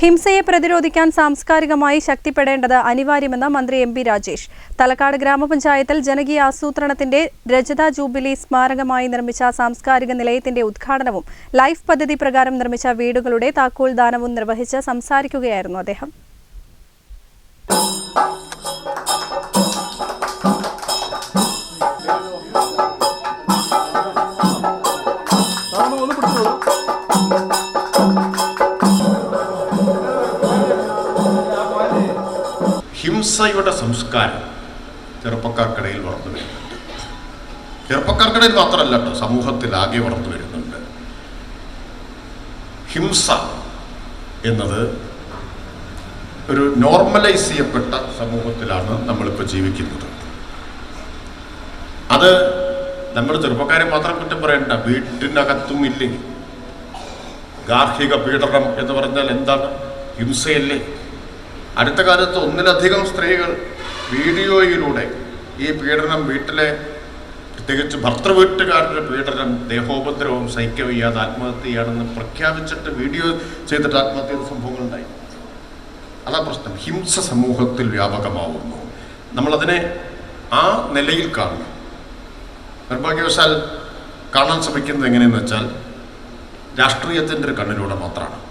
ഹിംസയെ പ്രതിരോധിക്കാൻ സാംസ്കാരികമായി ശക്തിപ്പെടേണ്ടത് അനിവാര്യമെന്ന് മന്ത്രി എം പി രാജേഷ്. തലക്കാട് ഗ്രാമപഞ്ചായത്തിൽ ജനകീയ ആസൂത്രണത്തിന്റെ രജത ജൂബിലി സ്മാരകമായി നിർമ്മിച്ച സാംസ്കാരിക നിലയത്തിന്റെ ഉദ്ഘാടനവും ലൈഫ് പദ്ധതി പ്രകാരം നിർമ്മിച്ച വീടുകളുടെ താക്കോൽ ദാനവും നിർവഹിച്ച് സംസാരിക്കുകയായിരുന്നു അദ്ദേഹം. ഹിംസയുടെ സംസ്കാരം ചെറുപ്പക്കാർക്കിടയിൽ വളർന്നു വരുന്നുണ്ട്. ചെറുപ്പക്കാർക്കിടയിൽ മാത്രമല്ല കേട്ടോ സമൂഹത്തിലാകെ വളർന്നു വരുന്നുണ്ട്. ഹിംസ എന്നത് ഒരു നോർമലൈസ് ചെയ്യപ്പെട്ട സമൂഹത്തിലാണ് നമ്മളിപ്പോൾ ജീവിക്കുന്നത്. അത് നമ്മൾ ചെറുപ്പക്കാരെ മാത്രം കുറ്റം പറയണ്ട വീട്ടിനകത്തും ഇല്ലേ? ഗാർഹിക പീഡനം എന്ന് പറഞ്ഞാൽ എന്താണ്? ഹിംസയല്ലേ? അടുത്ത കാലത്ത് ഒന്നിലധികം സ്ത്രീകൾ വീഡിയോയിലൂടെ ഈ പീഡനം വീട്ടിലെ പ്രത്യേകിച്ച് ഭർത്തൃവീട്ടുകാരുടെ പീഡനം ദേഹോപദ്രവം സഹിക്കവയ്യാതെ ആത്മഹത്യ ചെയ്യാണെന്ന് പ്രഖ്യാപിച്ചിട്ട് വീഡിയോ ചെയ്തിട്ട് ആത്മഹത്യ സംഭവങ്ങളുണ്ടായി അതാ പ്രശ്നം. ഹിംസ സമൂഹത്തിൽ വ്യാപകമാവുന്നു. നമ്മളതിനെ ആ നിലയിൽ കാണണം. നിർഭാഗ്യവശാൽ കാണാൻ ശ്രമിക്കുന്നത് എങ്ങനെയെന്ന് വെച്ചാൽ രാഷ്ട്രീയത്തിന്റെ ഒരു കണ്ണിലൂടെ മാത്രമാണ്.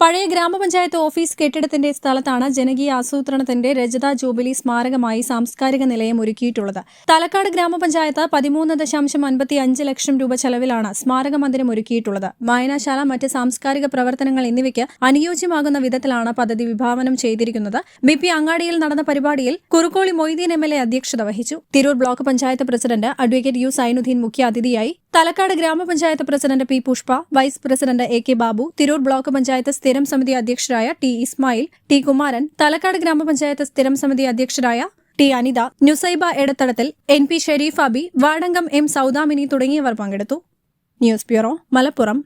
പഴയ ഗ്രാമപഞ്ചായത്ത് ഓഫീസ് കെട്ടിടത്തിന്റെ സ്ഥലത്താണ് ജനകീയ ആസൂത്രണത്തിന്റെ രജത ജൂബിലി സ്മാരകമായി സാംസ്കാരിക നിലയം ഒരുക്കിയിട്ടുള്ളത്. തലക്കാട് ഗ്രാമപഞ്ചായത്ത് പതിമൂന്ന് ദശാംശം അൻപത്തി അഞ്ച് ലക്ഷം രൂപ ചെലവിലാണ് സ്മാരക മന്ദിരം ഒരുക്കിയിട്ടുള്ളത്. വായനാശാല മറ്റ് സാംസ്കാരിക പ്രവർത്തനങ്ങൾ എന്നിവയ്ക്ക് അനുയോജ്യമാകുന്ന വിധത്തിലാണ് പദ്ധതി വിഭാവനം ചെയ്തിരിക്കുന്നത്. ബി പി അങ്ങാടിയിൽ നടന്ന പരിപാടിയിൽ Kurukkoli Moideen M L A അധ്യക്ഷത വഹിച്ചു. Tirur block panchayat president advocate U Zainuddin മുഖ്യാതിഥിയായി Thalakkad grama panchayat president P Pushpa vice president A K Babu Tirur block panchayat സ്ഥിരം സമിതി അധ്യക്ഷരായ ടി ഇസ്മായിൽ ടി കുമാരൻ തലക്കാട് ഗ്രാമപഞ്ചായത്ത് സ്ഥിരം സമിതി അധ്യക്ഷരായ T Anitha Nusaiba Edathadathil N P Sharif Abi Vadankam M Saudamini തുടങ്ങിയവർ പങ്കെടുത്തു. News bureau Malappuram.